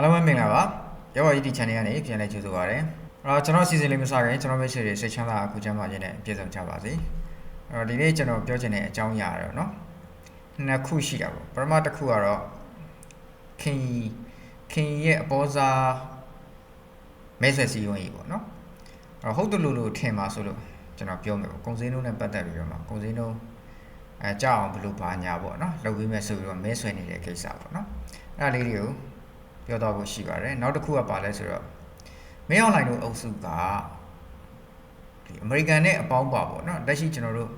အားလုံးပဲမင်္ဂလာပါရောပါ YouTube channel ကနေပြန်လည်ကြိုဆိုပါရစေအဲ့တော့ကျွန်တော်စီစဉ်လေးမစခင်ကျွန်တော်မိတ်ဆွေတွေစိတ်ချမ်းသာအခုချမ်းသာခြင်းနဲ့ပြည့်စုံကြပါစေအဲ့တော့ဒီနေ့ကျွန်တော်ပြောချင်တဲ့အကြောင်းအရာတော့เนาะနှစ်ခုရှိတာပေါ့ပထမတစ်ခုကတော့ခင်ခင်ရဲ့အပေါ်စားမဲဆွယ်စီရင်ကြီးပေါ့เนาะအဲ့တော့ဟုတ်တယ်လို့လို့ထင်ပါဆိုလို့ကျွန်တော်ပြောမယ်ပေါ့ကုံစင်းလုံးနဲ့ပတ်သက်ပြီးတော့မှကုံစင်းလုံးအဲကြောက်အောင်ဘယ်လိုပါညာပေါ့เนาะလုပ်ပြီးမဲ့ဆိုပြီးတော့မဲဆွယ်နေတဲ့ကိစ္စပေါ့เนาะအဲ့ဒါလေးတွေကို ပြောတော့ဖို့ရှိပါတယ်နောက်တစ်ခုကပါလဲဆိုတော့မင်းအွန်လိုင်းတို့အုပ်စုကဒီအမေရိကန်နဲ့အပေါင်းပါပေါ့နော်လက်ရှိကျွန်တော်တို့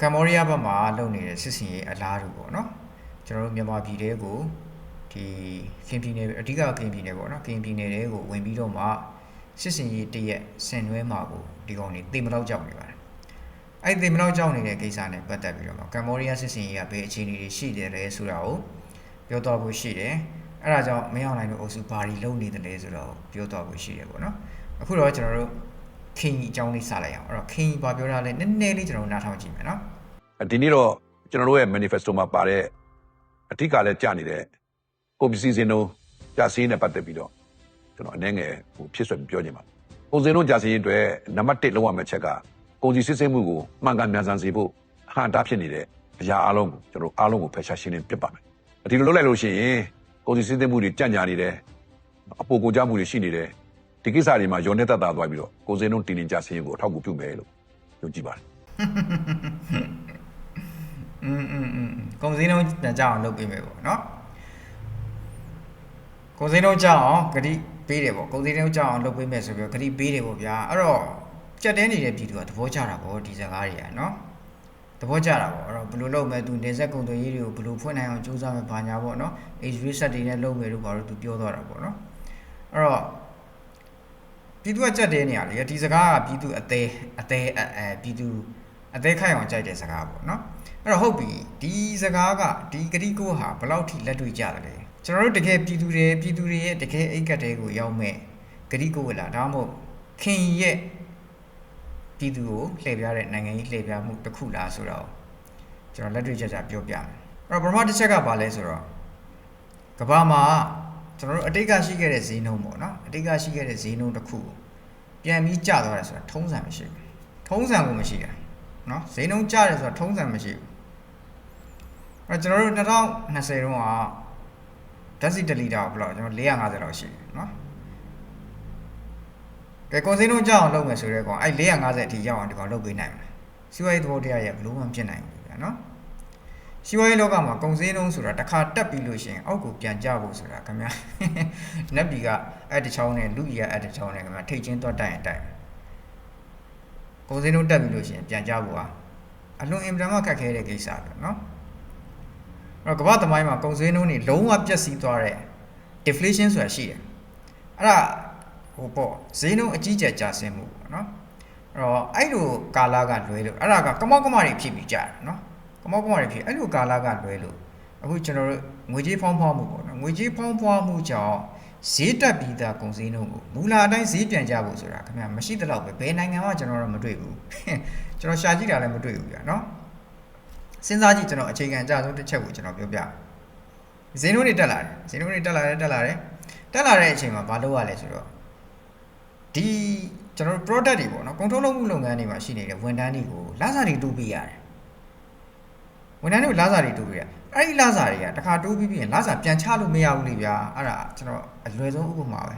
ကမ္ဘောဒီးယားဘက်မှာလုပ်နေတဲ့စစ်စင်ရေးအလားတူပေါ့နော်ကျွန်တော်တို့မြန်မာပြည်တဲကိုဒီခင်ပြည်နယ်အဓိကခင်ပြည်နယ်ပေါ့နော်ခင်ပြည်နယ်တွေကိုဝင်ပြီးတော့မှစစ်စင်ရေးတရက်ဆင်နွှဲမှာကိုဒီကောင်တွေသိမလောက်ကြောက်နေပါတယ်အဲ့ဒီသိမလောက်ကြောက်နေတဲ့ကိစ္စနဲ့ပတ်သက်ပြီးတော့မှကမ္ဘောဒီးယားစစ်စင်ရေးကဘယ်အခြေအနေတွေရှိတယ်လဲဆိုတာကိုပြောတော့ဖို့ရှိတယ် အဲ့ဒါကြောင့်မင်းအောင်နိုင်တို့အုပ်စုဘာတွေလုပ်နေတယ်လဲဆိုတော့ပြောတော့ဖို့ရှိတယ်ပေါ့နော်အခုတော့ကျွန်တော်တို့ခင်ကြီးအကြောင်းလေးစလိုက်အောင်အဲ့တော့ခင်ကြီးဘာပြောတာလဲနည်းနည်းလေးကျွန်တော်တို့နားထောင်ကြည့်မယ်နော်ဒီနေ့တော့ကျွန်တော်တို့ရဲ့ manifesto မှာပါတဲ့အထက်ကလည်းကြာနေတဲ့ကိုပစ္စည်းစင်းတို့ကြာစင်းနဲ့ပတ်သက်ပြီးတော့ကျွန်တော်အနေငယ်ဟိုဖြစ်ဆွဲပြီးပြောချင်ပါတယ်။ကိုစင်းတို့ကြာစင်းအတွက်နံပါတ်1လောက်ရမယ့်ချက်ကကုန်စည်စစ်ဆေးမှုကိုမှန်ကန်မြန်ဆန်စေဖို့အဟန့်တားဖြစ်နေတဲ့အရာအလုံးကိုကျွန်တော်အားလုံးကိုဖယ်ရှားရှင်းလင်းပြစ်ပါမယ်။ဒီလိုလုပ်လိုက်လို့ရှိရင် ကုန်စည်စစ်ဆေးမှုတွေကြံ့ကြာနေတယ်အပိုကိုကြမှုတွေရှိနေတယ်ဒီကိစ္စတွေမှာရောနေတတ်တာသွားပြီးတော့ကိုစင်းတို့တင်တင်ကြာစင်းကိုအထောက်အကူပြုမယ်လို့ယုံကြည်ပါတယ် อืมอืมอืมကုံစင်းလုံးပြန်ကြအောင်လုပ်ပေးမယ်ပေါ့နော်ကုံစင်းလုံးကြအောင်ဂတိပေးတယ်ပေါ့ကုံစင်းလုံးကြအောင်လုပ်ပေးမယ်ဆိုပြီးတော့ဂတိပေးတယ်ပေါ့ဗျာအဲ့တော့ကြက်တဲနေတဲ့ပြည်သူကသဘောကျတာပေါ့ဒီစကားတွေကနော် သဘောကျတာပေါ့အဲ့တော့ဘယ်လိုလုပ်မလဲသူနေဆက်ကုံသွေးရေးတွေကိုဘယ်လိုဖွင့်နိုင်အောင်ကြိုးစားမယ်ဘာညာပေါ့နော် age reset တွေနဲ့လုပ်မယ်လို့ဘာလို့သူပြောသွားတာပေါ့နော်အဲ့တော့ပြည်သူကကြက်တဲ့နေရာလေဒီစကားကပြည်သူအသေးအသေးအဲအဲပြည်သူအသေးခိုက်အောင်ကြိုက်တဲ့စကားပေါ့နော်အဲ့တော့ဟုတ်ပြီဒီစကားကဒီဂရိကိုဟာဘယ်လောက်ထိလက်တွေ့ကြတယ်လဲကျွန်တော်တို့တကယ်ပြည်သူတွေပြည်သူတွေရဲ့တကယ်အိတ်ကတ်တဲကိုရောက်မဲ့ဂရိကိုလားဒါမှမဟုတ်ခင်ရဲ့ ပြည်သူကိုလှည့်ပြတဲ့နိုင်ငံရေးလှည့်ပြမှုတစ်ခုလားဆိုတော့ကျွန်တော်လက်တွေ့ကြကြပြောပြမယ်အဲ့တော့ပထမတစ်ချက်ကဘာလဲဆိုတော့ကဘာမှာကျွန်တော်တို့အတိတ်ကရှိခဲ့တဲ့ဈေးနှုန်းပေါ့နော်အတိတ်ကရှိခဲ့တဲ့ဈေးနှုန်းတစ်ခုကိုပြန်ပြီးကျသွားတယ်ဆိုတာထုံးစံမရှိဘူးထုံးစံကိုမရှိတာနော်ဈေးနှုန်းကျတယ်ဆိုတာထုံးစံမရှိဘူးအဲ့တော့ကျွန်တော်တို့2020တုန်းကဓာတ်စီ1လီတာကိုဘယ်လောက်ကျွန်တော်450လောက်ရှိတယ်နော် ကဲကွန်ဆင်းတို့ကြောက်အောင်လုပ်မယ်ဆိုတော့ကောင်အဲ့450အထိရောက်အောင်ဒီကောင်လုပ်ပေးနိုင်မှာစီဝိုင်းသဘောတရားရဲ့ဘလို့မှဖြစ်နိုင်ဘူးဗျာနော်စီဝိုင်းလောကမှာကွန်ဆင်းတုံးဆိုတာတစ်ခါတက်ပြီးလို့ရှိရင်အောက်ကိုပြန်ကျဖို့ဆိုတာခင်ဗျာနက်ပြည်ကအဲ့တစ်ချောင်းနဲ့လူကြီးကအဲ့တစ်ချောင်းနဲ့ခင်ဗျာထိတ်ချင်းတော့တိုက်ရင်တိုက်ကွန်ဆင်းတုံးတက်ပြီးလို့ရှိရင်ပြန်ကျဖို့ဟာအလွန်အင်ပတန်မှခက်ခဲတဲ့ကိစ္စပဲနော်အဲ့တော့ကမ္ဘာသမိုင်းမှာကုန်စည်နှုန်းတွေလုံးဝပျက်စီးသွားတဲ့ deflation ဆိုတာရှိတယ်အဲ့ဒါ ဟိုပေါ့ဈေးနှုန်းအကြီးကျယ်ကျဆင်းမှုပေါ့နော်အဲ့တော့အဲ့လိုကာလကလွဲလို့အဲ့ဒါကကမောက်ကမတွေဖြစ်ပြီးကြာတယ်နော်ကမောက်ကမတွေဖြစ်အဲ့လိုကာလကလွဲလို့အခုကျွန်တော်တို့ငွေကြေးဖောင်းဖွားမှုပေါ့နော်ငွေကြေးဖောင်းဖွားမှုကြောင့်ဈေးတက်ပြီးသားကုန်စည်နှုန်းကိုမူလအတိုင်းဈေးပြန်ကြဖို့ဆိုတာခင်ဗျာမရှိသလောက်ပဲဘယ်နိုင်ငံမှကျွန်တော်တော့မတွေ့ဘူးကျွန်တော်ရှာကြည့်တာလည်းမတွေ့ဘူးကြာနော်စဉ်းစားကြည့်ကျွန်တော်အခြေခံအကျဆုံးတစ်ချက်ကိုကျွန်တော်ပြောပြဈေးနှုန်းတွေတက်လာတယ်ဈေးနှုန်းတွေတက်လာတယ်တက်လာတယ်တက်လာတဲ့အချိန်မှာမလုပ်ရလဲဆိုတော့ ဒီကျွန်တော်တို့ product တွေပေါ့နော်ကုန်ထုတ်လုပ်မှုလုပ်ငန်းတွေမှာရှိနေတဲ့ဝန်ထမ်းတွေကိုလစာတွေတူးပေးရတယ်ဝန်ထမ်းတွေကိုလစာတွေတူးပေးရအဲ့ဒီလစာတွေကတခါတူးပြီးပြီးရင်လစာပြန်ချလို့မရဘူးလေဗျာအဲ့ဒါကျွန်တော်အလွယ်ဆုံးဥပမာပဲ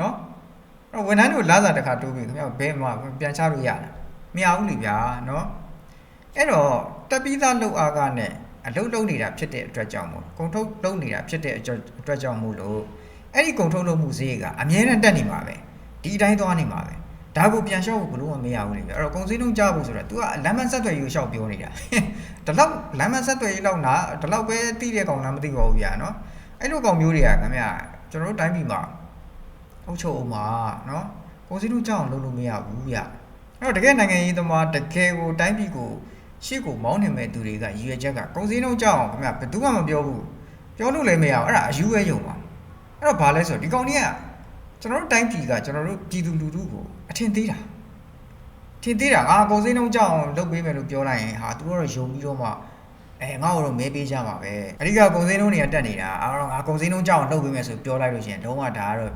နော်အဲ့ဝန်ထမ်းတွေကိုလစာတခါတူးပြီးခင်ဗျာဘယ်မှာပြန်ချလို့ရတာမရဘူးလေဗျာနော်အဲ့တော့တက်ပြီးသားလုပ်အားကနဲ့အလုပ်လုပ်နေတာဖြစ်တဲ့အတွက်ကြောင့်မို့ကုန်ထုတ်လုပ်နေတာဖြစ်တဲ့အတွက်ကြောင့်မို့လို့ အဲ့ဒီကုန်ထုတ်လုပ်မှုဈေးကအမြဲတမ်းတက်နေမှာပဲဒီအတိုင်းသွားနေမှာပဲဒါကိုပြန်လျှော့ဖို့ဘလို့မမရဘူးလေဗျအဲ့တော့ကုံစင်းလုံးကြားဖို့ဆိုတော့ तू ကလမ်းမဆက်သွယ်ရေးကိုရှောက်ပြောနေတာဒီလောက်လမ်းမဆက်သွယ်ရေးလောက်နာဒီလောက်ပဲတိတဲ့ကောင်လားမသိပါဘူးဗျာနော်အဲ့လိုကောင်မျိုးတွေကခင်ဗျကျွန်တော်တို့တိုင်းပြည်မှာအုပ်ချုပ်အောင်မှာနော်ကုံစင်းလုံးကြားအောင်လုပ်လို့မရဘူးဗျအဲ့တော့တကယ်နိုင်ငံရေးသမားတကယ်ကိုတိုင်းပြည်ကိုရှေ့ကိုမောင်းနေမဲ့သူတွေကရည်ရွယ်ချက်ကကုံစင်းလုံးကြားအောင်ခင်ဗျဘယ်သူမှမပြောဘူးပြောလို့လည်းမရဘူးအဲ့ဒါအယူပဲယုံပါ အဲ့တော့ဘာလဲဆိုတော့ဒီကောင်ကြီးကကျွန်တော်တို့တိုင်းပြည်ကကျွန်တော်တို့ပြည်သူလူထုကိုအထင်သေးတာထင်သေးတာငါကုန်စည်နှုန်းကြောက်အောင်လုပ်ပေးမယ်လို့ပြောလိုက်ရင်ဟာသူတို့တော့ယုံပြီးတော့မှအဲငါ့ကိုတော့မဲပေးကြမှာပဲအဓိကကုံစင်းလုံးတွေကတက်နေတာအော်ငါကုံစင်းလုံးကြောက်အောင်လုပ်ပေးမယ်ဆိုပြောလိုက်လို့ရှိရင်လုံးဝဒါကတော့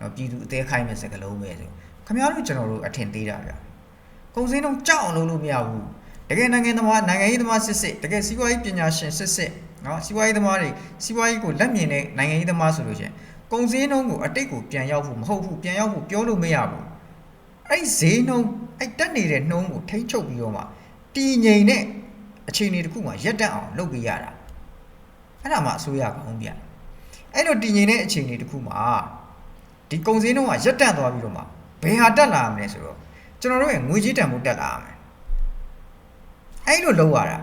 နော်ပြည်သူအသေးခိုင်းမဲ့စကားလုံးပဲဆိုခင်ဗျားတို့ကျွန်တော်တို့အထင်သေးတာဗျကုံစင်းလုံးကြောက်အောင်လုပ်လို့မရဘူးတကယ်နိုင်ငံသမားနိုင်ငံရေးသမားစစ်စစ်တကယ်စီးပွားရေးပညာရှင်စစ်စစ် နော်စီးပွားရေးသမားတွေစီးပွားရေးကိုလက်မြင်တဲ့နိုင်ငံရေးသမားဆိုလို့ရှိရင်ကုံစင်းလုံးကိုအတိတ်ကိုပြန်ရောက်ဖို့မဟုတ်ဘူးပြန်ရောက်ဖို့ပြောလို့မရဘူးအဲ့ဒီဈေးနှုန်းအဲ့တက်နေတဲ့နှုန်းကိုထိ ंछ ုပ်ပြီးတော့မှတည်ငြိမ်တဲ့အခြေအနေတစ်ခုမှရက်တက်အောင်လုပ်ပေးရတာအဲ့ဒါမှအစိုးရကောင်းဗျအဲ့လိုတည်ငြိမ်တဲ့အခြေအနေတစ်ခုမှဒီကုန်စည်နှုန်းကရက်တက်သွားပြီးတော့မှဘယ်ဟာတက်လာမလဲဆိုတော့ကျွန်တော်တို့ရဲ့ငွေကြေးတန်ဖိုးတက်လာမယ်အဲ့လိုလုပ်ရတာ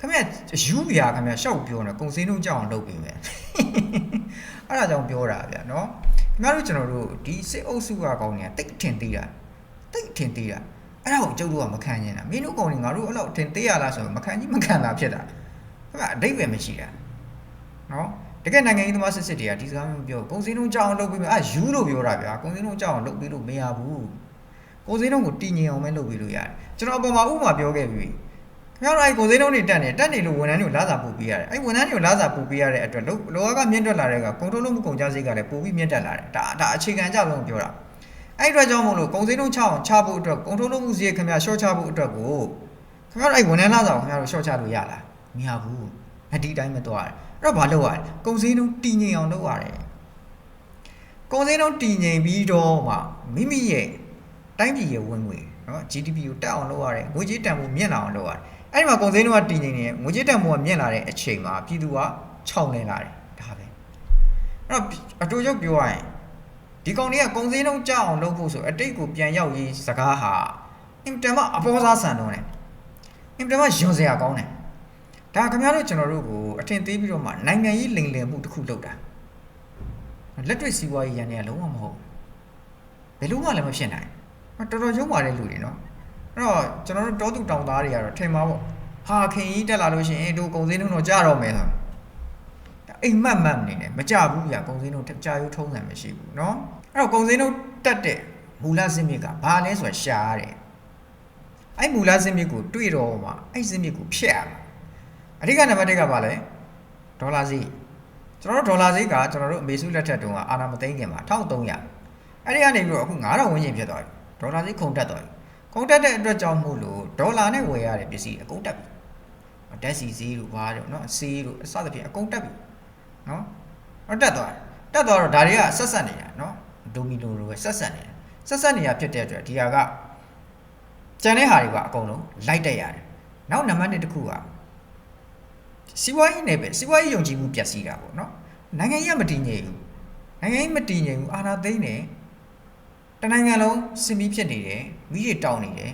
ခင်ဗျယူပြခင်ဗျရှောက်ပြောနေကုန်စည်နှုန်းကြောက်အောင်လုပ်ပေးမယ်အဲ့ဒါကြောင့်ပြောတာဗျာနော်ခင်ဗျားတို့ကျွန်တော်တို့ဒီစစ်အုပ်စုကကောင်းနေတာတိတ်ထင်သေးတာတိတ်ထင်သေးတာအဲ့ဒါကိုကျုပ်တို့ကမခံကျင်တာမင်းတို့ကောင်းနေငါတို့အဲ့လောက်ထင်သေးရလားဆိုတော့မခံကြီးမခံတာဖြစ်တာခင်ဗျာအတိတ်ပဲမရှိတာနော်တကယ်နိုင်ငံရေးသမားစစ်စစ်တွေကဒီစကားမျိုးပြောကုန်စည်နှုန်းကြောက်အောင်လုပ်ပြီးမယ်အာယူလို့ပြောတာဗျာကုန်စည်နှုန်းကြောက်အောင်လုပ်ပြီးလို့မရဘူးကုန်စည်နှုန်းကိုတည်ငြိမ်အောင်ပဲလုပ်ပြီးလို့ရတယ်ကျွန်တော်အပေါ်မှာဥပမာပြောခဲ့ပြီ ခင်ဗျားတို့အဲ့ကုန်စည်နှုန်းတွေတက်နေတက်နေလို့ဝန်ထမ်းတွေကိုလာစာပို့ပေးရတယ်အဲ့ဝန်ထမ်းတွေကိုလာစာပို့ပေးရတဲ့အတွက်လောလောကမြင့်တက်လာတဲ့ကကုန်ထုတ်လို့မှုကုန်ကြစိတ်ကလည်းပိုပြီးမြင့်တက်လာတယ်ဒါဒါအခြေခံအကြောင်းပြောတာအဲ့အတွက်ကြောင့်မို့လို့ကုန်စည်နှုန်းချအောင်ချဖို့အတွက်ကုန်ထုတ်လို့မှုစီးခင်ဗျာရှော့ချဖို့အတွက်ကိုခင်ဗျားတို့အဲ့ဝန်ထမ်းလာစာကိုခင်ဗျားတို့ရှော့ချလို့ရလားမရဘူးအဒီတိုင်းမသွားတယ်အဲ့တော့ဘာလုပ်ရလဲကုန်စည်နှုန်းတည်ငြိမ်အောင်လုပ်ရတယ်ကုန်စည်နှုန်းတည်ငြိမ်ပြီးတော့မှမိမိရဲ့တိုင်းပြည်ရဲ့ဝင်ငွေနော် GDP ကိုတက်အောင်လုပ်ရတယ်ငွေကြေးတန်ဖိုးမြင့်လာအောင်လုပ်ရတယ် အဲ့ဒီမှာကုန်စည်နှုန်းကတည်ငြိမ်နေတယ်ငွေကြေးတန်ဖိုးကမြင့်လာတဲ့အချိန်မှာပြည်သူကခြောက်နေလာတယ်ဒါပဲအဲ့တော့အတူချုပ်ပြောရရင်ဒီကောင်တွေကကုန်စည်နှုန်းကြောက်အောင်လုပ်ဖို့ဆိုအတိတ်ကိုပြန်ရောက်ရေးစကားဟာအင်တန်မှအပေါ်စားဆန်တော့တယ်အင်တန်မှယွန်စရာကောင်းတယ်ဒါခင်ဗျားတို့ကျွန်တော်တို့ကိုအထင်သေးပြီးတော့မှနိုင်ငံရေးလိမ်လည်မှုတစ်ခုလုပ်တာလက်တွေ့စီးပွားရေးရန်တွေကလုံးဝမဟုတ်ဘယ်လို့မှလည်းမဖြစ်နိုင်တော်တော်ရုံးပါတယ်လူတွေနော် အဲ့တော့ကျွန်တော်တို့တောသူတောင်သားတွေကတော့ထင်ပါပေါ့ဟာခင်ကြီးတက်လာလို့ရှိရင်တို့ကုံစင်းနှုန်းတော့ကြတော့မယ်ဆိုအိမ်မက်မက်နေတယ်မကြဘူးဗျာကုံစင်းနှုန်းတက်ကြရိုးထုံးစံမရှိဘူးเนาะအဲ့တော့ကုံစင်းနှုန်းတက်တဲ့မူလစင်းမြစ်ကဘာလဲဆိုတော့ရှားတယ်အဲ့မူလစင်းမြစ်ကိုတွေ့တော့မှအဲ့စင်းမြစ်ကိုဖျက်ရမှာအဓိကနံပါတ်1ကဘာလဲဒေါ်လာဈေးကျွန်တော်တို့ဒေါ်လာဈေးကကျွန်တော်တို့အမေစုလက်ထက်တုန်းကအာနာမသိန်းခင်မှာ1300အဲ့ဒီကနေပြီးတော့အခု9000ဝန်းကျင်ဖြစ်သွားပြီဒေါ်လာဈေးခုန်တက်သွားပြီ ကုန်တက်တဲ့အတွက်ကြောင့်မို့လို့ဒေါ်လာနဲ့ဝယ်ရတဲ့ပစ္စည်းအကုန်တက်ပြီဓာတ်စီဈေးတို့ဘာတို့နော်ဆေးတို့အစသဖြင့်အကုန်တက်ပြီနော်အတက်သွားတက်သွားတော့ဒါတွေကဆက်ဆက်နေတာနော်ဒိုမီနိုတို့ပဲဆက်ဆက်နေတာဆက်ဆက်နေတာဖြစ်တဲ့အတွက်ဒီဟာကကျန်တဲ့ဟာတွေကအကုန်လုံးလိုက်တက်ရတယ်နောက်နံပါတ်1တစ်ခုကစီးပွားရေးနယ်ပယ်စီးပွားရေးယုံကြည်မှုပျက်စီးတာပေါ့နော်နိုင်ငံရေးမတည်ငြိမ်ဘူးနိုင်ငံရေးမတည်ငြိမ်ဘူးအာဏာသိမ်းတယ် တနိုင်ငံလုံးစင်ပြီးဖြစ်နေတယ်မိတွေတောင်းနေတယ်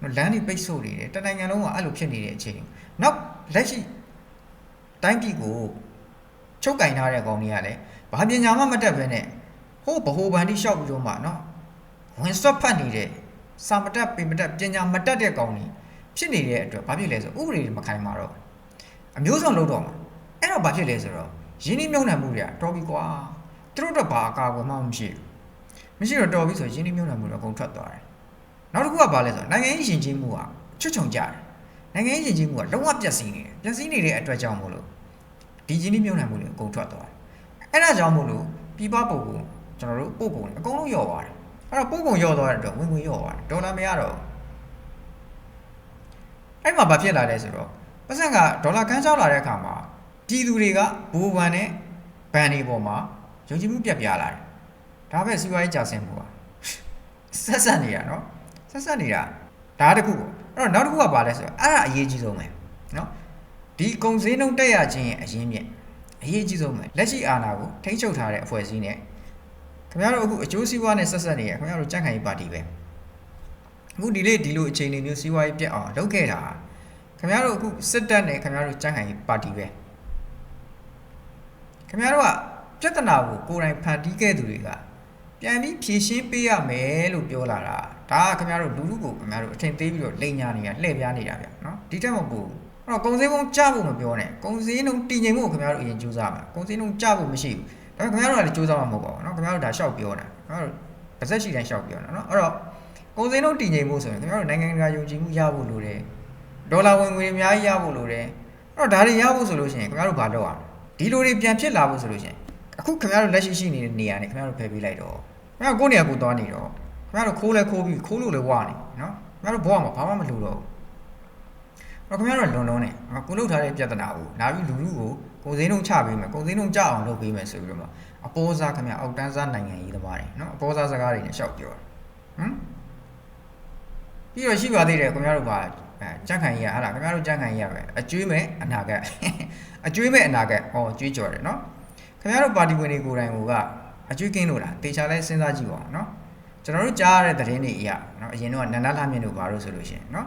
နော်လမ်းတွေပိတ်ဆို့နေတယ်တနိုင်ငံလုံးကအဲ့လိုဖြစ်နေတဲ့အချိန်နောက်လက်ရှိတိုင်းပြည်ကိုချုပ်ကင်ထားတဲ့ကောင်တွေကလည်းဘာပညာမှမတတ်ဘဲနဲ့ဟိုးဗဟိုဘန်တိလျှောက်ပြီးတော့မှနော်ဝင်ဆွတ်ဖတ်နေတဲ့စာမတက်ပင်မတက်ပညာမတက်တဲ့ကောင်တွေဖြစ်နေတဲ့အတွက်ဘာဖြစ်လဲဆိုဥပဒေတွေမခိုင်မာတော့အမျိုးစုံလုပ်တော့မှာအဲ့တော့ဘာဖြစ်လဲဆိုတော့ရင်းနှီးမြှုပ်နှံမှုတွေကတော်ပြီကွာသူတို့တော့ဘာအကာအကွယ်မှမရှိဘူး မရှိတော့တော်ပြီဆိုရင်းနှီးမြှုပ်နှံမှုတွေအကုန်ထွက်သွားတယ်နောက်တစ်ခုကဘာလဲဆိုတော့နိုင်ငံရေးရှင်ချင်းမှုကချွတ်ချုံကြတယ်နိုင်ငံရေးရှင်ချင်းမှုကလုံးဝပျက်စီးနေတယ်ပျက်စီးနေတဲ့အတွက်ကြောင့်မို့လို့ဒီရင်းနှီးမြှုပ်နှံမှုတွေအကုန်ထွက်သွားတယ်အဲ့ဒါကြောင့်မို့လို့ပြည်ပပုံကိုကျွန်တော်တို့ပို့ကုန်အကုန်လုံးယော့သွားတယ်အဲ့တော့ပို့ကုန်ယော့သွားတဲ့အတွက်ဝင်ငွေယော့သွားတယ်ဒေါ်လာမရတော့အဲ့မှာဘာဖြစ်လာလဲဆိုတော့ပတ်စံကဒေါ်လာကန်းချောက်လာတဲ့အခါမှာပြည်သူတွေကဘူဘန်နဲ့ဘန်တွေပေါ်မှာယုံကြည်မှုပြတ်ပြားလာတယ် ဒါပဲစီးပွားရေးကြာဆင်းမှုပါဆက်ဆက်နေတာနော်ဆက်ဆက်နေတာဒါတခုပေါ့အဲ့တော့နောက်တစ်ခုကဘာလဲဆိုတော့အဲ့ဒါအရေးကြီးဆုံးပဲနော်ဒီကုံစင်းနှုံတက်ရခြင်းရဲ့အရင်းမြစ်အရေးကြီးဆုံးပဲလက်ရှိအာဏာကိုထိန်းချုပ်ထားတဲ့အဖွဲ့အစည်းနဲ့ခင်ဗျားတို့အခုအကျိုးစီးပွားနဲ့ဆက်ဆက်နေရခင်ဗျားတို့ကြန့်ခိုင်ရေးပါတီပဲအခုဒီလေးဒီလိုအခြေအနေမျိုးစီးပွားရေးပြတ်အောင်လုပ်ခဲ့တာခင်ဗျားတို့အခုစစ်တပ်နဲ့ခင်ဗျားတို့ကြန့်ခိုင်ရေးပါတီပဲခင်ဗျားတို့ကပြဿနာကိုကိုယ်တိုင်ဖန်တီးခဲ့သူတွေက ပြန်ပြီးဖြေရှင်းပေးရမယ်လို့ပြောလာတာဒါကခင်ဗျားတို့လူလူကိုခင်ဗျားတို့အထင်သေးပြီးတော့လိန်ညာနေတာလှည့်ပြားနေတာဗျနော်ဒီတက်မပူအဲ့တော့ကုံစည်းကုန်းကြဖို့မပြောနဲ့ကုံစည်းနှုံတည်ငြိမ်ဖို့ခင်ဗျားတို့အရင်ကြိုးစားမှာကုံစည်းနှုံကြဖို့မရှိဘူးဒါပေမဲ့ခင်ဗျားတို့ကလည်းကြိုးစားမှာမဟုတ်ပါဘူးနော်ခင်ဗျားတို့ဒါရှောက်ပြောနေတာခင်ဗျားတို့ပါဇက်ရှိတိုင်းရှောက်ပြောနေတာနော်အဲ့တော့ကုံစည်းနှုံတည်ငြိမ်ဖို့ဆိုရင်ခင်ဗျားတို့နိုင်ငံတကာယုံကြည်မှုရဖို့လိုတယ်ဒေါ်လာဝင်ငွေတွေအများကြီးရဖို့လိုတယ်အဲ့တော့ဒါတွေရဖို့ဆိုလို့ရှိရင်ခင်ဗျားတို့ဘာလုပ်ရလဲဒီလိုတွေပြန်ဖြစ်လာဖို့ဆိုလို့ရှိရင် အခုခင်ဗျားတို့လက်ရှိရှိနေတဲ့နေရာနဲ့ခင်ဗျားတို့ဖယ်ပေးလိုက်တော့ခင်ဗျားတို့ကိုယ့်နေရာကိုသွားနေတော့ခင်ဗျားတို့ခိုးလဲခိုးပြီးခိုးလို့လဲဝါနေနော်ခင်ဗျားတို့ဘဝမှာဘာမှမလုပ်တော့ဘူးအဲ့တော့ခင်ဗျားတို့ကလွန်လုံးနေကိုလှုပ်ထားတဲ့ပြဿနာကိုလာပြီးလူလူကိုကုန်စည်နှုန်းချပေးမယ်ကုန်စည်နှုန်းကြအောင်လုပ်ပေးမယ်ဆိုပြီးတော့မှအပေါ်စားခင်ဗျာအောက်တန်းစားနိုင်ငံရေးသမားတွေနော်အပေါ်စားစကားတွေနဲ့ရှောက်ပြောတယ်ဟမ်ပြီးတော့ရှိပါသေးတယ်ခင်ဗျားတို့ကအဲကြက်ခံကြီးရဟာလားခင်ဗျားတို့ကြက်ခံကြီးရပဲအကျွေးမဲ့အနာဂတ်အကျွေးမဲ့အနာဂတ်ဟောကျွေးကြော်တယ်နော် ခင်ဗျားတို့ပါတီဝင်တွေကိုယ်တိုင်ကအကျွေးကင်းလို့လားတေချာလဲစဉ်းစားကြည့်ပါအောင်နော်ကျွန်တော်တို့ကြားရတဲ့သတင်းတွေအရနော်အရင်တော့နန္ဒလာမြင့်တို့ဘာလို့ဆိုလို့ရှိရင်နော်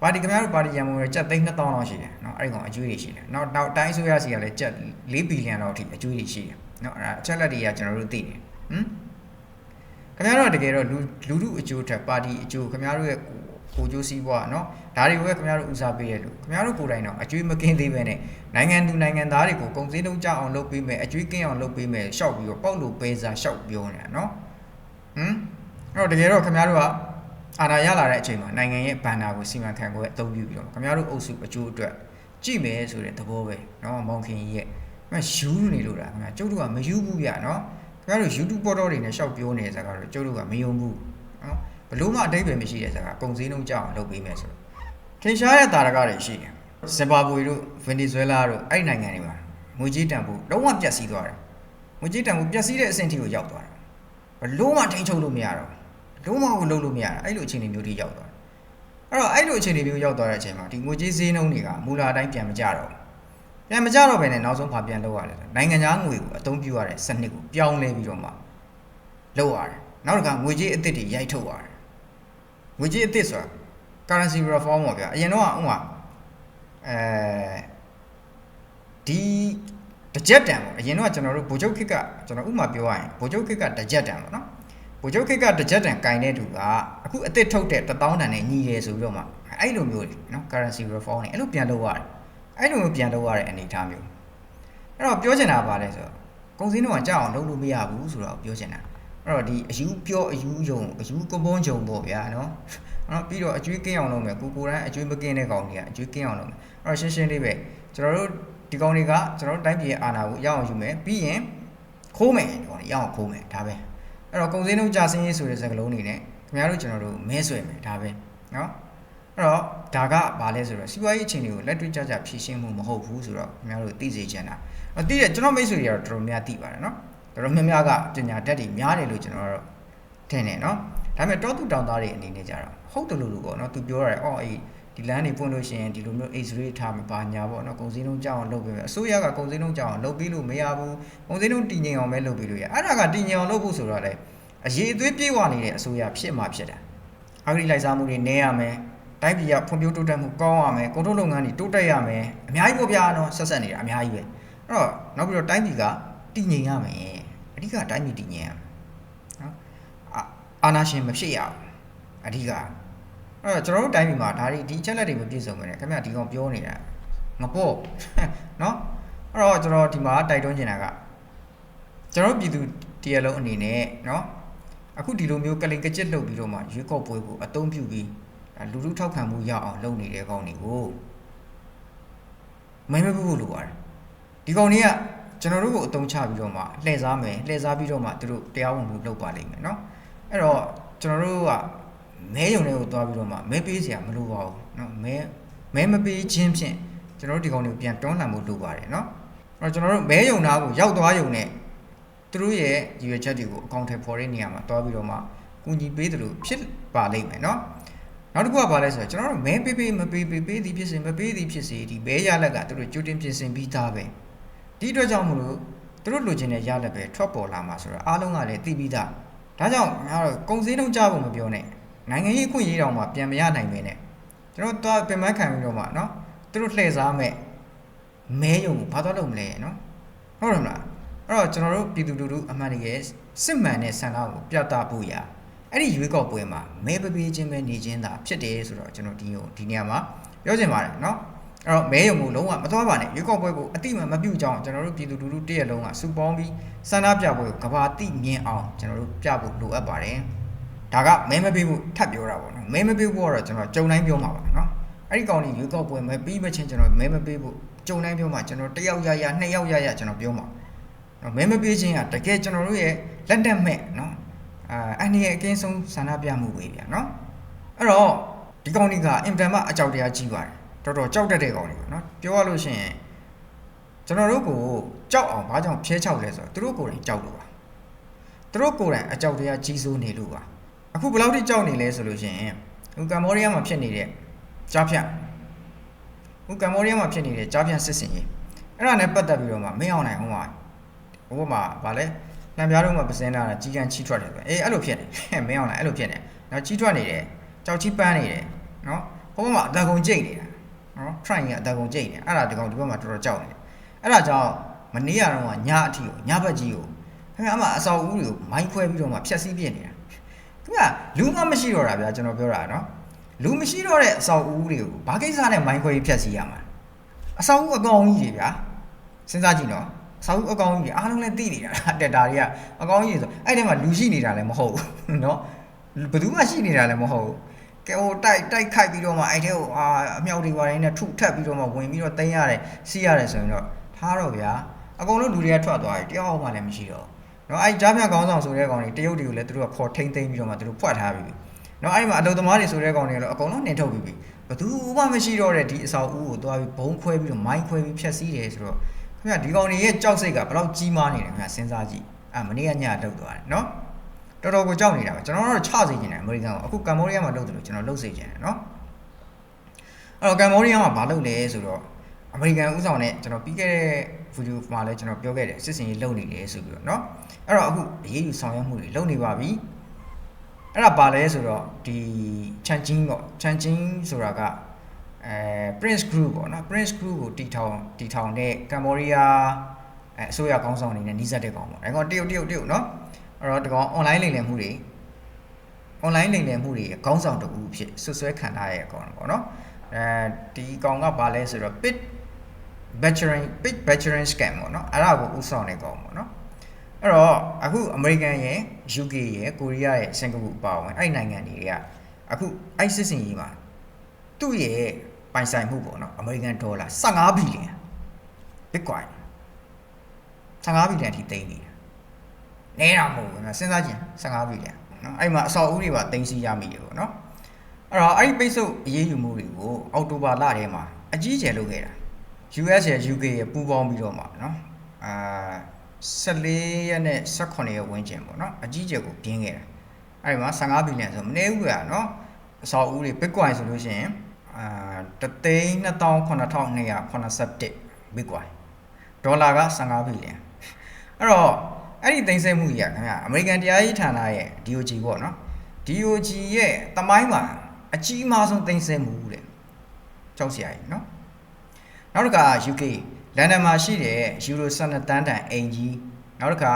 ပါတီခင်ဗျားတို့ပါတီရံပုံရကြက်သိန်း2000လောက်ရှိတယ်နော်အဲ့ဒီကောင်အကျွေးတွေရှိတယ်နောက်နောက်တိုင်းဆိုရစီကလည်းကြက်4ဘီလီယံလောက်အထိအကျွေးတွေရှိတယ်နော်အဲ့ဒါအချက်လက်တွေကကျွန်တော်တို့သိတယ်ဟမ်ခင်ဗျားတို့ကတကယ်တော့လူလူလူအကျိုးထက်ပါတီအကျိုးခင်ဗျားတို့ရဲ့ကိုကျိုးစည်းဘွားနော် ဒါတွေကိုပဲခင်ဗျားတို့ဦးစားပေးရလို့ခင်ဗျားတို့ကိုယ်တိုင်တော့အကျွေးမကင်းသေးပဲနဲ့နိုင်ငံသူနိုင်ငံသားတွေကိုကုန်စည်တုံးကြအောင်လုပ်ပေးမယ်အကျွေးကင်းအောင်လုပ်ပေးမယ်ရှောက်ပြီးတော့ပေါက်လို့ပဲစားရှောက်ပြောနေတာနော်ဟမ်အဲ့တော့တကယ်တော့ခင်ဗျားတို့ကအာဏာရလာတဲ့အချိန်မှာနိုင်ငံရဲ့ဘဏ္ဍာကိုစီမံခန့်ခွဲအသုံးပြုပြီးတော့ခင်ဗျားတို့အုပ်စုအကျိုးအတွက်ကြည့်မယ်ဆိုတဲ့သဘောပဲနော်မောင်ခင်ကြီးရဲ့မယူနေလို့လားခင်ဗျာကျုပ်တို့ကမယူဘူးဗျာနော်ခင်ဗျားတို့ YouTube ပေါ်တော့တွေနဲ့ရှောက်ပြောနေတဲ့ဇာတ်ကတော့ကျုပ်တို့ကမယုံဘူးနော်ဘလို့မှအတိတ်ပဲမရှိတဲ့ဇာတ်ကပုံစည်းလုံးကြောက်အောင်လုပ်ပေးမယ်ဆိုတော့ ထင်ရှားတဲ့တာရကတွေရှိတယ်ဇင်ဘာဘွေတို့ဗင်နီဇွဲလားတို့အဲ့ဒီနိုင်ငံတွေမှာငွေကြေးတန်ဖိုးလုံးဝပျက်စီးသွားတယ်ငွေကြေးတန်ဖိုးပျက်စီးတဲ့အဆင့်ထိကိုရောက်သွားတယ်ဘလို့မှထိန်းချုပ်လို့မရတော့ဘူးလုံးဝကိုလုပ်လို့မရတာအဲ့လိုအခြေအနေမျိုးထိရောက်သွားတယ်အဲ့တော့အဲ့လိုအခြေအနေမျိုးရောက်သွားတဲ့အချိန်မှာဒီငွေကြေးဈေးနှုန်းတွေကမူလာအတိုင်းပြန်မကျတော့ဘူးပြန်မကြတော့ဘဲနဲ့နောက်ဆုံးဘာပြန်လုပ်ရလဲဆိုနိုင်ငံခြားငွေကိုအသုံးပြုရတဲ့စနစ်ကိုပြောင်းလဲပြီးတော့မှလုပ်ရတယ်နောက်တစ်ခါငွေကြေးအသစ်တွေရိုက်ထုတ်ရတယ်ငွေကြေးအသစ်ဆိုတာ currency reform ပေါ့ဗျာအရင်တော့ဥမာအဲဒီတစ်ကြက်တန်ပေါ့အရင်တော့ကျွန်တော်တို့ဗိုလ်ချုပ်ခစ်ကကျွန်တော်ဥမာပြောရရင်ဗိုလ်ချုပ်ခစ်ကတစ်ကြက်တန်ပေါ့နော်ဗိုလ်ချုပ်ခစ်ကတစ်ကြက်တန်ကင်တဲ့သူကအခုအသစ်ထုတ်တဲ့1000တန်နဲ့ညီတယ်ဆိုပြီးတော့မှအဲ့လိုမျိုးတွေနော် currency reform တွေအဲ့လိုပြန်လုပ်ရတယ်အဲ့လိုမျိုးပြန်လုပ်ရတဲ့အနေအထားမျိုးအဲ့တော့ပြောချင်တာပါလဲဆိုတော့ကုန်စည်နှုန်းကကြောက်အောင်လုပ်လို့မရဘူးဆိုတော့ပြောချင်တာ အဲ့တော့ဒီအယူပြောအယူယုံအယူကပုံးကြုံပေါ့ဗျာနော်အဲ့တော့ပြီးတော့အကျွေးကင်းအောင်လုပ်မယ်ကိုကိုတိုင်းအကျွေးမကင်းတဲ့ကောင်တွေကအကျွေးကင်းအောင်လုပ်မယ်အဲ့တော့ရှင်းရှင်းလေးပဲကျွန်တော်တို့ဒီကောင်တွေကကျွန်တော်တို့တိုင်းပြည်ရဲ့အာဏာကိုရအောင်ယူမယ်ပြီးရင်ခိုးမယ်ဒီကောင်တွေရအောင်ခိုးမယ်ဒါပဲအဲ့တော့ကုန်စည်နှုန်းကြာဆင်းရေးဆိုတဲ့စကားလုံးတွေနဲ့ခင်ဗျားတို့ကျွန်တော်တို့မဲဆွဲမယ်ဒါပဲနော်အဲ့တော့ဒါကဘာလဲဆိုတော့စီးပွားရေးအခြေအနေကိုလက်တွေ့ကြကြဖြည့်ရှင်းမှုမဟုတ်ဘူးဆိုတော့ခင်ဗျားတို့သိစေချင်တာအသိတယ်ကျွန်တော်မိတ်ဆွေတွေကတော့တော်တော်များသိပါတယ်နော် တော်တော်များများကပညာတတ်တွေများတယ်လို့ကျွန်တော်ကတော့ထင်တယ်နော်ဒါပေမဲ့တောသူတောင်သားတွေအနေနဲ့ကြတော့ဟုတ်တယ်လို့လို့ပေါ့နော်သူပြောရတယ်အော်အေးဒီလမ်းတွေပွင့်လို့ရှိရင်ဒီလိုမျိုး X ray ထားမှာပါညာပေါ့နော်ကုန်စည်နှုန်းကြောက်အောင်လုပ်ပေးမယ်အစိုးရကကုန်စည်နှုန်းကြောက်အောင်လုပ်ပေးလို့မရဘူးကုန်စည်နှုန်းတည်ငြိမ်အောင်ပဲလုပ်ပေးလို့ရအဲ့ဒါကတည်ငြိမ်အောင်လုပ်ဖို့ဆိုတော့လေအရေးအသွေးပြေဝနေတဲ့အစိုးရဖြစ်မှာဖြစ်တယ်အဂရိလိုက်စားမှုတွေနည်းရမယ်တိုင်းပြည်ကဖွံ့ဖြိုးတိုးတက်မှုကောင်းရမယ်ကုန်ထုတ်လုပ်ငန်းတွေတိုးတက်ရမယ်အများကြီးပေါ့ဗျာနော်ဆက်ဆက်နေတာအများကြီးပဲအဲ့တော့နောက်ပြီးတော့တိုင်းပြည်ကတည်ငြိမ်ရမယ် အဓိကတိုင်းပြည်တည်ငြိမ်ရမယ်နော်အာအာနာရှင်မဖြစ်ရဘူးအဓိကအဲ့တော့ကျွန်တော်တို့တိုင်းပြည်မှာဒါတွေဒီအချက်လက်တွေမပြည့်စုံဘူးလေခင်ဗျဒီကောင်ပြောနေတာမပေါ့နော်အဲ့တော့ကျွန်တော်ဒီမှာတိုက်တွန်းချင်တာကကျွန်တော်ပြည်သူတရလုံးအနေနဲ့နော်အခုဒီလိုမျိုးကလိန်ကကြစ်လုပ်ပြီးတော့မှရွေးကောက်ပွဲကိုအသုံးပြုပြီးဒါလူလူထောက်ခံမှုရအောင်လုပ်နေတဲ့ကောင်တွေကိုမင်းမပြုတ်ဖို့လိုပါတယ်ဒီကောင်တွေက ကျွန်တော်တို့ကိုအတုံးချပြီးတော့မှလှည့်စားမယ်လှည့်စားပြီးတော့မှသူတို့တရားဝင်မှုလုပ်ပါလိမ့်မယ်เนาะအဲ့တော့ကျွန်တော်တို့ကမဲယုံတွေကိုသွားပြီးတော့မှမဲပေးစရာမလိုပါဘူးเนาะမဲမဲမပေးခြင်းဖြင့်ကျွန်တော်တို့ဒီကောင်တွေကိုပြန်တွန်းလှန်ဖို့လိုပါတယ်เนาะအဲ့တော့ကျွန်တော်တို့မဲယုံသားကိုရောက်သွားယုံနဲ့သူတို့ရဲ့ရည်ရွယ်ချက်တွေကိုအကောင့်ထဲပေါ်တဲ့နေရာမှာတွားပြီးတော့မှကူညီပေးတယ်လို့ဖြစ်ပါလိမ့်မယ်เนาะ နောက်တစ်ခုကဘာလဲဆိုတော့ကျွန်တော်တို့မဲပေးပေးမပေးပေးပေးသည်ဖြစ်စေမပေးသည်ဖြစ်စေဒီဘဲရလက်ကသူတို့ကြိုတင်ပြင်ဆင်ပြီးသားပဲ ဒီအတွက်ကြောင့်မလို့သူတို့လိုချင်တဲ့ရလက်ပဲထွက်ပေါ်လာမှာဆိုတော့အားလုံးကလည်းသိပြီးသားဒါကြောင့်ငါတို့ကုန်စည်လုံးကြဖို့မပြောနဲ့နိုင်ငံရေးအခွင့်အရေးတောင်မှပြန်မရနိုင်မင်းနဲ့ကျွန်တော်တော့ပြန်မခံပြီးတော့မှနော်သူတို့လှည့်စားမဲ့မဲယုံကိုဘာတော့လုပ်မလဲနော်ဟုတ်တယ်မလားအဲ့တော့ကျွန်တော်တို့ပြည်သူလူထုအမှန်တကယ်စစ်မှန်တဲ့ဆန္ဒကိုပြသဖို့ရာအဲ့ဒီရွေးကောက်ပွဲမှာမဲပပေးခြင်းပဲနေခြင်းသာဖြစ်တယ်ဆိုတော့ကျွန်တော်ဒီကိုဒီနေရာမှာပြောချင်ပါတယ်နော် အဲ့တော့မဲရုံကိုလုံးဝမသွားပါနဲ့ရွေးကောက်ပွဲကိုအတိအမှန်မပြုတ်ကြအောင်ကျွန်တော်တို့ပြည်သူလူထုတရက်လုံးကစုပေါင်းပြီးဆန္ဒပြပွဲကိုကဘာတိမြင်အောင်ကျွန်တော်တို့ပြဖို့လိုအပ်ပါတယ်ဒါကမဲမပေးဖို့ထပ်ပြောတာပေါ့နော်မဲမပေးဖို့ကတော့ကျွန်တော်ကြုံတိုင်းပြောမှာပါနော်အဲ့ဒီကောင်ကြီးရွေးကောက်ပွဲမပြီးမချင်းကျွန်တော်မဲမပေးဖို့ကြုံတိုင်းပြောမှာကျွန်တော်တယောက်ရရနှစ်ယောက်ရရကျွန်တော်ပြောမှာနော်မဲမပေးခြင်းကတကယ်ကျွန်တော်တို့ရဲ့လက်တက်မဲ့နော်အာအနည်းရဲ့အကင်းဆုံးဆန္ဒပြမှုပဲဗျာနော်အဲ့တော့ဒီကောင်ကြီးကအင်တန်မအကြောက်တရားကြီးပါတယ် တော်တော်ကြောက်တတ်တဲ့ကောင်ကြီးပေါ့နော်ပြောရလို့ရှိရင်ကျွန်တော်တို့ကိုကြောက်အောင်ဘာကြောင့်ဖျဲချောက်လဲဆိုတော့သူတို့ကိုယ်တိုင်ကြောက်လို့ပါသူတို့ကိုယ်တိုင်အကြောက်တရားကြီးစိုးနေလို့ပါအခုဘယ်လောက်ထိကြောက်နေလဲဆိုလို့ရှိရင်ဟိုကမ္ဘောဒီးယားမှာဖြစ်နေတဲ့ကြားဖြတ်ဟိုကမ္ဘောဒီးယားမှာဖြစ်နေတဲ့ကြားဖြတ်စစ်စင်ကြီးအဲ့ဒါနဲ့ပတ်သက်ပြီးတော့မှမင်းအောင်နိုင်ဟိုမှာဟိုမှာဗာလဲလံပြားတော့မှပစင်းလာတာကြီးကန်းချီထွက်တယ်ဆိုအေးအဲ့လိုဖြစ်နေမင်းအောင်နိုင်အဲ့လိုဖြစ်နေနော်ချီထွက်နေတယ်ကြောက်ချီပန်းနေတယ်နော်ဟိုမှာအတကုံကြိတ်နေတာ နော် try ရအတကုံကြိတ်နေအဲ့ဒါဒီကောင်ဒီဘက်မှာတော်တော်ကြောက်နေတယ်အဲ့ဒါကြောင့်မနေ့ကတော့ကညအထိကိုညဘက်ကြီးကိုခင်ဗျာအမအဆောက်အဦတွေကိုမိုင်းခွဲပြီးတော့မှဖျက်ဆီးပြစ်နေတာခင်ဗျာလူမမရှိတော့တာဗျာကျွန်တော်ပြောတာနော်လူမရှိတော့တဲ့အဆောက်အဦတွေကိုဘာကိစ္စနဲ့မိုင်းခွဲပြီးဖျက်ဆီးရမှာအဆောက်အဦအကောင်ကြီးတွေဗျာစဉ်းစားကြည့်နော်အဆောက်အဦအကောင်ကြီးတွေအားလုံးလည်းသိနေတာလားတက်တာတွေကအကောင်ကြီးတွေဆိုအဲ့ဒီမှာလူရှိနေတာလည်းမဟုတ်ဘူးနော်ဘယ်သူမှရှိနေတာလည်းမဟုတ်ဘူး ကဲဟိုတိုက်တိုက်ခိုက်ပြီးတော့မှအဲ့ထဲကိုအာအမြောက်တွေပါတယ်နဲ့ထုထပ်ပြီးတော့မှဝင်ပြီးတော့တင်းရတယ်စီးရတယ်ဆိုရင်တော့ထားတော့ဗျာအကုန်လုံးလူတွေကထွက်သွားပြီတယောက်မှလည်းမရှိတော့ဘူးနော်အဲ့ကြားပြကောင်းဆောင်ဆိုတဲ့ကောင်တွေတရုတ်တွေကိုလည်းသူတို့ကခေါ်ထိမ့်သိမ့်ပြီးတော့မှသူတို့ဖွက်ထားပြီနော်အဲ့ဒီမှာအလုံသမားတွေဆိုတဲ့ကောင်တွေကတော့အကုန်လုံးနှင်ထုတ်ပြီးပြီဘသူမှမရှိတော့တဲ့ဒီအဆောက်အဦကိုသွားပြီးဘုံခွဲပြီးတော့မိုင်းခွဲပြီးဖျက်ဆီးတယ်ဆိုတော့ခင်ဗျဒီကောင်တွေရဲ့ကြောက်စိတ်ကဘယ်လောက်ကြီးမားနေတယ်ခင်ဗျစဉ်းစားကြည့်အဲ့မနေ့ကညလောက်သွားတယ်နော် တော်တော်ကိုကြောက်နေတာပဲကျွန်တော်တို့ချစေချင်တယ်အမေရိကန်ကိုအခုကမ္ဘောဒီးယားမှာလုပ်တယ်လို့ကျွန်တော်လုပ်စေချင်တယ်နော်အဲ့တော့ကမ္ဘောဒီးယားမှာဘာလုပ်လဲဆိုတော့အမေရိကန်ဥဆောင်နဲ့ကျွန်တော်ပြီးခဲ့တဲ့ဗီဒီယိုမှာလည်းကျွန်တော်ပြောခဲ့တယ်စစ်စင်ရေးလုပ်နေတယ်ဆိုပြီးတော့เนาะအဲ့တော့အခုအရေးယူဆောင်ရွက်မှုတွေလုပ်နေပါပြီအဲ့ဒါဘာလဲဆိုတော့ဒီချန်ချင်းပေါ့ချန်ချင်းဆိုတာကအဲ Prince Group ပေါ့เนาะ Prince Group ကိုတီထောင်တီထောင်တဲ့ကမ္ဘောဒီးယားအဲအစိုးရကောင်းဆောင်အနေနဲ့နှီးစပ်တဲ့ကောင်ပေါ့အဲကောင်တရုတ်တရုတ်တရုတ်เนาะ အဲ့တော့ဒီကောင် online လိမ်လည်မှုတွေ online လိမ်လည်မှုတွေခေါင်းဆောင်တကူဖြစ်ဆွဆွဲခံထားရတဲ့ကောင်ပေါ့နော်အဲဒီကောင်ကဘာလဲဆိုတော့ pit bachelor pit bachelor scam ပေါ့နော်အဲ့ဒါကိုဥဆောင်နေကောင်ပေါ့နော်အဲ့တော့အခု American ရယ် UK ရယ်ကိုရီးယားရယ်စင်ကာပူပါဝင်အဲ့နိုင်ငံတွေကအခုအဲ့စစ်စင်ကြီးမှာသူ့ရဲ့ပိုင်ဆိုင်မှုပေါ့နော် American dollar 15ဘီလီယံ Bitcoin 15ဘီလီယံအထိသိမ်းနေတယ် နဲတာမဟုတ်ဘူးနော်စဉ်းစားကြည့်15ဘီလီယံနော်အဲ့မှာအဆောက်အဦတွေပါတင်စီရမိတယ်ပေါ့နော်အဲ့တော့အဲ့ဒီပိတ်ဆို့အရေးယူမှုတွေကိုအောက်တိုဘာလထဲမှာအကြီးအကျယ်လုပ်ခဲ့တာ US ရယ် UK ရယ်ပူးပေါင်းပြီးတော့မှနော်အာ14ရက်နဲ့18ရက်ဝန်းကျင်ပေါ့နော်အကြီးအကျယ်ကိုပြင်းခဲ့တာအဲ့ဒီမှာ15ဘီလီယံဆိုမနေဘူးကနော်အဆောက်အဦတွေ Bitcoin ဆိုလို့ရှိရင်အာ3,281 Bitcoin ဒေါ်လာက15ဘီလီယံအဲ့တော့ အဲ့ဒီသိမ့်ဆဲမှုကြီးကခင်ဗျာအမေရိကန်တရားရေးဌာနရဲ့ DOJ ပေါ့နော် DOJ ရဲ့တမိုင်းမှာအကြီးအမားဆုံးသိမ့်ဆဲမှုတဲ့ကြောက်စရာကြီးနော်နောက်တစ်ခါ UK လန်ဒန်မှာရှိတဲ့ယူရို12တန်းတန်အိမ်ကြီးနောက်တစ်ခါ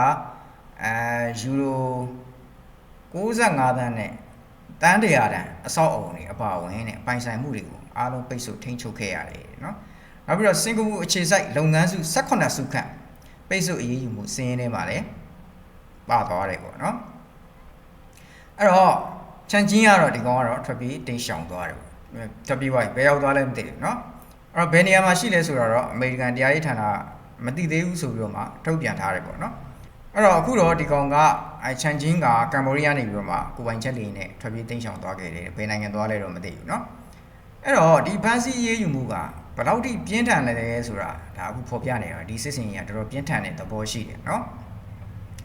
အဲယူရို65တန်းနဲ့တန်းတရာတန်းအဆောက်အအုံတွေအပါဝင်တဲ့ပိုင်ဆိုင်မှုတွေကိုအားလုံးပိတ်ဆို့ထိန်းချုပ်ခဲ့ရတယ်နော်နောက်ပြီးတော့စင်ကာပူအခြေစိုက်လုပ်ငန်းစု18စုခန့် ပိတ်ဆို့အရေးယူမှုစီးရင်ထဲမှာလည်းပါသွားတယ်ပေါ့เนาะအဲ့တော့ချန်ချင်းကတော့ဒီကောင်ကတော့ထွက်ပြီးတိတ်ရှောင်သွားတယ်ပေါ့ထွက်ပြီးသွားပြီဘယ်ရောက်သွားလဲမသိဘူးเนาะ အဲ့တော့ဘယ်နေရာမှာရှိလဲဆိုတော့အမေရိကန်တရားရေးဌာနမသိသေးဘူးဆိုပြီးတော့မှထုတ်ပြန်ထားတယ်ပေါ့နော်အဲ့တော့အခုတော့ဒီကောင်ကအဲချန်ချင်းကကမ္ဘောဒီးယားနေပြီးတော့မှကိုပိုင်ချက်လေးနဲ့ထွက်ပြေးတိမ်းရှောင်သွားခဲ့တယ်ဘယ်နိုင်ငံသွားလဲတော့မသိဘူးเนาะအဲ့တော့ဒီဖန်စီရေးယူမှုက ဘယ်လောက်ထိပြင်းထန်လဲဆိုတာဒါအခုဖော်ပြနေတာဒီစစ်စင်ကြီးကတော်တော်ပြင်းထန်တဲ့သဘောရှိတယ်နော်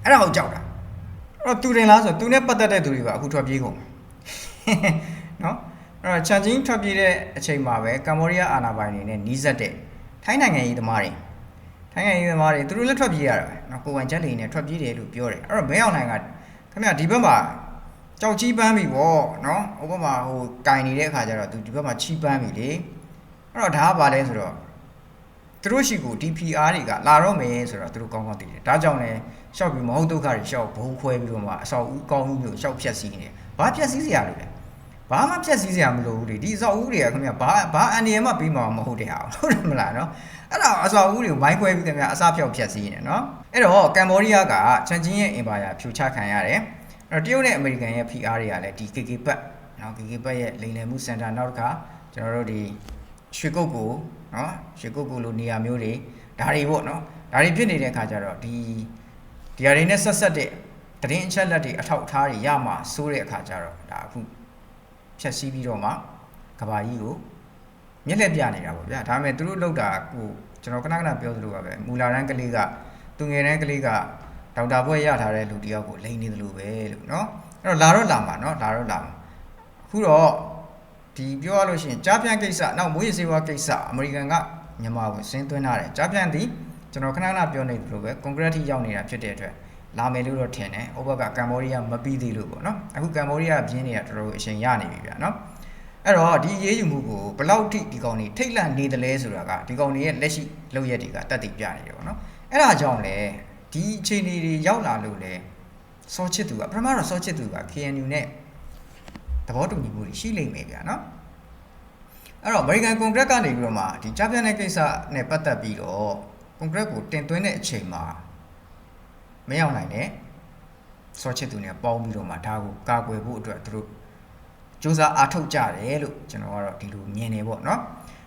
အဲ့ဒါကိုကြောက်တာအဲ့တော့သူတင်လားဆိုသူနဲ့ပတ်သက်တဲ့သူတွေကအခုထွက်ပြေးကုန်နော်အဲ့တော့ချန်ချင်းထွက်ပြေးတဲ့အချိန်မှာပဲကမ္ဘောဒီးယားအာဏာပိုင်တွေနဲ့နှီးစပ်တဲ့ထိုင်းနိုင်ငံရေးသမားတွေထိုင်းနိုင်ငံရေးသမားတွေသူတို့လက်ထွက်ပြေးရတာပဲနော်ကိုဝန်ချက်တွေနဲ့ထွက်ပြေးတယ်လို့ပြောတယ်အဲ့တော့ဘဲအောင်နိုင်ကခင်ဗျဒီဘက်မှာကြောက်ချီးပန်းပြီဗောနော်ဥပမာဟိုကင်နေတဲ့အခါကျတော့သူဒီဘက်မှာချီးပန်းပြီလေ အဲ့တော့ဒါကဘာလဲဆိုတော့သူတို့ရှိကို DPR တွေကလာတော့မယ်ဆိုတော့သူတို့ကောင်းကောင်းသိတယ်ဒါကြောင့်လည်းရှောက်ပြီးမဟုတ်ဒုက္ခတွေရှောက်ဘုံခွဲပြီးတော့မှအဆောက်အဦကောင်းကြီးမျိုးရှောက်ဖြက်စီးနေတယ်ဘာဖြက်စီးစရာလို့လဲဘာမှဖြတ်စည်းစရာမလိုဘူးလေဒီအစောက်ဦးတွေကခင်ဗျဘာဘာအန်ဒီယမ်မှပြီးမှာမဟုတ်တဲ့ဟာဟုတ်တယ်မလားနော်အဲ့ဒါအစောက်ဦးတွေကိုမိုင်းခွဲပြီးခင်ဗျအစဖြောက်ဖြတ်စည်းနေနော်အဲ့တော့ကမ္ဘောဒီးယားကချန်ချင်းရဲ့အင်ပါယာဖြိုချခံရတယ်အဲ့တော့တရုတ်နဲ့အမေရိကန်ရဲ့ PR တွေကလည်းဒီ KK ဘတ်နော် KK ဘတ်ရဲ့လိမ်လည်မှုစင်တာနောက်တစ်ခါကျွန်တော်တို့ဒီ ရွှေကုတ်ကိုနော်ရွှေကုတ်ကိုလိုနေရာမျိုးတွေဒါတွေပေါ့နော်ဒါတွေဖြစ်နေတဲ့အခါကျတော့ဒီဒီဟာတွေနဲ့ဆက်ဆက်တဲ့တရင်အချက်လက်တွေအထောက်အထားတွေရမှာစိုးတဲ့အခါကျတော့ဒါအခုဖြတ်စည်းပြီးတော့မှကဘာကြီးကိုမျက်လက်ပြနေတာပေါ့ဗျာဒါပေမဲ့သူတို့လောက်တာကိုကျွန်တော်ခဏခဏပြောသလိုပါပဲမူလာရန်ကလေးကသူငယ်တန်းကလေးကဒေါက်တာဘွဲ့ရထားတဲ့လူတစ်ယောက်ကိုလိန်နေသလိုပဲလို့เนาะအဲ့တော့လာတော့လာမှာเนาะလာတော့လာမှာအခုတော့ ဒီပြောရလို့ရှိရင်ကြားပြန်ကိစ္စနောက်မွေးရစေဝါကိစ္စအမေရိကန်ကမြန်မာကိုဆင်းသွင်းထားတယ်ကြားပြန်သည်ကျွန်တော်ခဏခဏပြောနေသလိုပဲကွန်ကရစ်ထိရောက်နေတာဖြစ်တဲ့အတွက်လာမယ်လို့တော့ထင်တယ်။ဟိုဘက်ကကမ္ဘောဒီးယားမပြီးသေးလို့ပေါ့နော်။အခုကမ္ဘောဒီးယားပြင်းနေတာတော်တော်အချိန်ရနေပြီဗျာနော်။အဲ့တော့ဒီရေးယူမှုကိုဘယ်လောက်ထိဒီကောင်တွေထိတ်လန့်နေတယ်လဲဆိုတာကဒီကောင်တွေရဲ့လက်ရှိလုပ်ရက်တွေကတတ်သိပြနေတယ်ပေါ့နော်။အဲ့ဒါကြောင့်လေဒီအချိန်တွေရောက်လာလို့လေစောချစ်သူကပထမတော့စောချစ်သူက KNU နဲ့သဘောတူညီမှုတွေရှိလိမ့်မယ်ဗျာနော်။ အဲ့တော့ American Congress ကနေပြီးတော့မှဒီကြားပြန်တဲ့ကိစ္စနဲ့ပတ်သက်ပြီးတော့ Congress ကိုတင်သွင်းတဲ့အချိန်မှာမရောက်နိုင်နဲ့ဆော့ချစ်သူနဲ့ပေါင်းပြီးတော့မှဒါကိုကာကွယ်ဖို့အတွက်သူတို့စူးစမ်းအားထုတ်ကြတယ်လို့ကျွန်တော်ကတော့ဒီလိုမြင်နေပေါ့နော်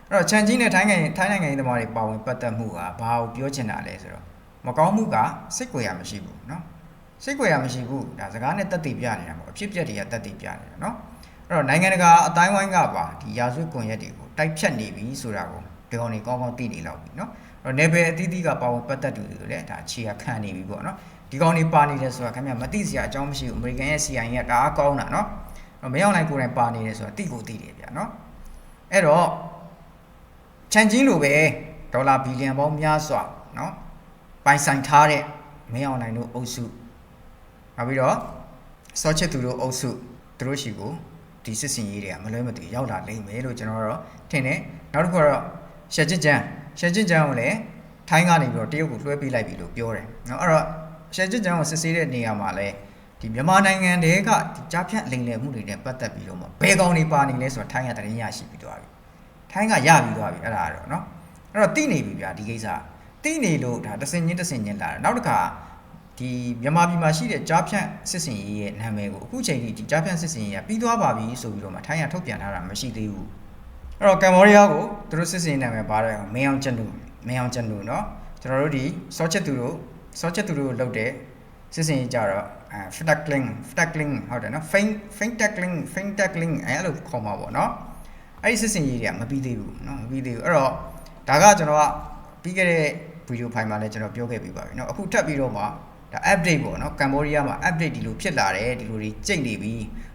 အဲ့တော့ချန်ကြီးနဲ့ထိုင်းနိုင်ငံထိုင်းနိုင်ငံရေးသမားတွေပါဝင်ပတ်သက်မှုကဘာကိုပြောချင်တာလဲဆိုတော့မကောင်းမှုကစိတ်ကြွယ်ရမရှိဘူးနော်စိတ်ကြွယ်ရမရှိဘူးဒါစကားနဲ့တက်တည်ပြနေတာပေါ့အဖြစ်ပြက်တွေကတက်တည်ပြနေတာနော် အဲ့တော့နိုင်ငံတကာအတိုင်းဝိုင်းကပါဒီရာဇဝတ်ကွန်ရက်တွေကိုတိုက်ဖြတ်နေပြီဆိုတာကိုဒီကောင်တွေကောင်းကောင်းသိနေလောက်ပြီเนาะအဲ့တော့ level အသီးသီးကပါဝင်ပတ်သက်သူတွေလည်းဒါခြေရခံနေပြီပေါ့เนาะဒီကောင်တွေပါနေတယ်ဆိုတာခင်ဗျမသိစရာအကြောင်းမရှိဘူးအမေရိကန်ရဲ့ CIA ကတအားကောင်းတာเนาะမရောက်နိုင်ကိုယ်တိုင်ပါနေတယ်ဆိုတာသိကိုသိတယ်ဗျာเนาะအဲ့တော့ချန်ချင်းလိုပဲဒေါ်လာဘီလီယံပေါင်းများစွာเนาะပိုင်ဆိုင်ထားတဲ့မင်းအောင်နိုင်တို့အုပ်စုနောက်ပြီးတော့စောချစ်သူတို့အုပ်စုသူတို့ရှိကို ဒီစစ်စင်ရေးတွေကမလွဲမသွေရောက်လာနိုင်မယ်လို့ကျွန်တော်ကတော့ထင်တယ်နောက်တစ်ခုကတော့ရှက်ချစ်ချမ်းရှက်ချစ်ချမ်းကိုလည်းထိုင်းကနေပြီးတော့တရုတ်ကိုလွှဲပေးလိုက်ပြီလို့ပြောတယ်နော်အဲ့တော့ရှက်ချစ်ချမ်းကိုစစ်ဆေးတဲ့နေရာမှာလည်းဒီမြန်မာနိုင်ငံတဲကဒီကြားဖြတ်လိမ်လည်မှုတွေနဲ့ပတ်သက်ပြီးတော့မှဘယ်ကောင်တွေပါနေလဲဆိုတော့ထိုင်းကတရင်ရရှိပြီးသွားပြီထိုင်းကရပြီးသွားပြီအဲ့ဒါတော့နော်အဲ့တော့တိနေပြီဗျာဒီကိစ္စတိနေလို့ဒါတစင်ချင်းတစင်ချင်းလာတယ်နောက်တစ်ခါ ဒီမြန်မာပြည်မှာရှိတဲ့ကြားဖြတ်စစ်စင်ရေးရဲ့နာမည်ကိုအခုချိန်ထိဒီကြားဖြတ်စစ်စင်ရေးကပြီးသွားပါပြီဆိုပြီးတော့မှထိုင်းကထုတ်ပြန်ထားတာမရှိသေးဘူးအဲ့တော့ကမ္ဘောဒီးယားကိုသူတို့စစ်စင်ရေးနာမည်ပါတယ်မင်းအောင်ကျန်လူမင်းအောင်ကျန်လူเนาะကျွန်တော်တို့ဒီစောချက်သူတို့စောချက်သူတို့ကိုလုပ်တဲ့စစ်စင်ရေးကြတော့အဲ ftackling ftackling ဟုတ်တယ်နော် feint feint tackling feint tackling အဲလိုခေါ်မှာပေါ့နော်အဲ့ဒီစစ်စင်ရေးတွေကမပြီးသေးဘူးနော်မပြီးသေးဘူးအဲ့တော့ဒါကကျွန်တော်ကပြီးခဲ့တဲ့ဗီဒီယိုဖိုင်မှာလည်းကျွန်တော်ပြောခဲ့ပြီးပါပြီเนาะအခုထပ်ပြီးတော့မှ ဒါ update ပေါ့နော်ကမ်ဘောဒီးယားမှာ update ဒီလိုဖြစ်လာတယ်ဒီလိုတွေကျိတ်နေပြီ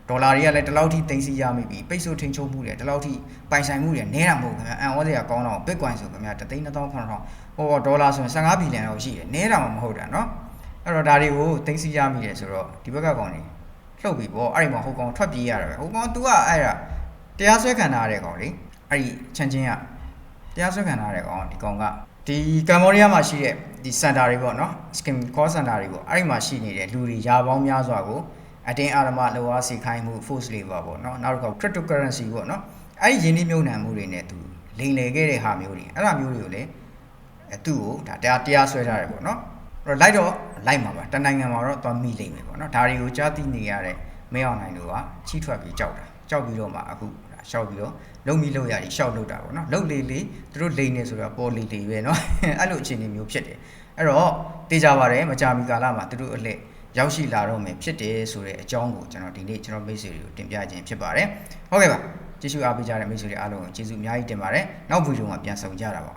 ဒေါ်လာတွေကလည်းဒီလောက်ထိသိမ်းဆည်းရမိပြီပိတ်ဆို့ထိန်ချုပ်မှုတွေဒီလောက်ထိပိုင်ဆိုင်မှုတွေနဲတာမဟုတ်ခင်ဗျအန်ဝဲတွေကကောင်းတော့ Bitcoin ဆိုခင်ဗျ3,900ဟိုဒေါ်လာဆိုရင်15ဘီလီယံလောက်ရှိတယ်နဲတာမှမဟုတ်တာနော်အဲ့တော့ဒါတွေကိုသိမ်းဆည်းရမိတယ်ဆိုတော့ဒီဘက်ကကောင်နေလှုပ်ပြီပေါ့အဲ့ဒီမှာဟိုကောင်ထွက်ပြေးရတာပဲဟိုကောင် तू ကအဲ့ဒါတရားစွဲခံထားရတဲ့ကောင်လေအဲ့ဒီချန်ချင်းကတရားစွဲခံထားရတဲ့ကောင်ဒီကောင်က ဒီကမ္ဘောဒီးယားမှာရှိတဲ့ဒီစင်တာတွေပေါ့နော် skim call center တွေပေါ့အဲ့ဒီမှာရှိနေတဲ့လူတွေရာပေါင်းများစွာကိုအတင်းအာရမလောအားစီခိုင်းမှု force labor ပေါ့နော်နောက်တစ်ခါ cryptocurrency ပေါ့နော်အဲ့ဒီယင်းနှိမ့်မြုံနှံမှုတွေနဲ့သူလိမ်လည်ခဲ့တဲ့ဟာမျိုးတွေအဲ့ဒါမျိုးတွေကိုလည်းအဲသူ့ကိုဒါတရားတရားစွဲထားတယ်ပေါ့နော်အဲ့တော့လိုက်တော့လိုက်မှာပါတနိုင်ငံမှာတော့သွားမိလိမ့်မယ်ပေါ့နော်ဒါတွေကိုကြားသိနေရတဲ့မဲအောင်နိုင်တို့ကချီးထွက်ပြီးကြောက်တာကြောက်ပြီးတော့မှအခု တာရှောက်ပြီးတော့လုံပြီးလုံရတယ်ရှောက်လို့တာပေါ့နော်လုံလေလေသူတို့လိန်နေဆိုတာပေါ်လေလေပဲနော်အဲ့လိုအခြေအနေမျိုးဖြစ်တယ်အဲ့တော့တေချာပါတယ်မကြာမီကာလမှာသူတို့အလှည့်ရောက်ရှိလာတော့မယ်ဖြစ်တယ်ဆိုတဲ့အကြောင်းကိုကျွန်တော်ဒီနေ့ကျွန်တော်မိတ်ဆွေတွေကိုတင်ပြခြင်းဖြစ်ပါတယ်ဟုတ်ကဲ့ပါကျေးဇူးအားပေးကြတဲ့မိတ်ဆွေတွေအားလုံးကိုကျေးဇူးအများကြီးတင်ပါတယ်နောက်ဗီဒီယိုမှာပြန်ဆောင်ကြတာပါ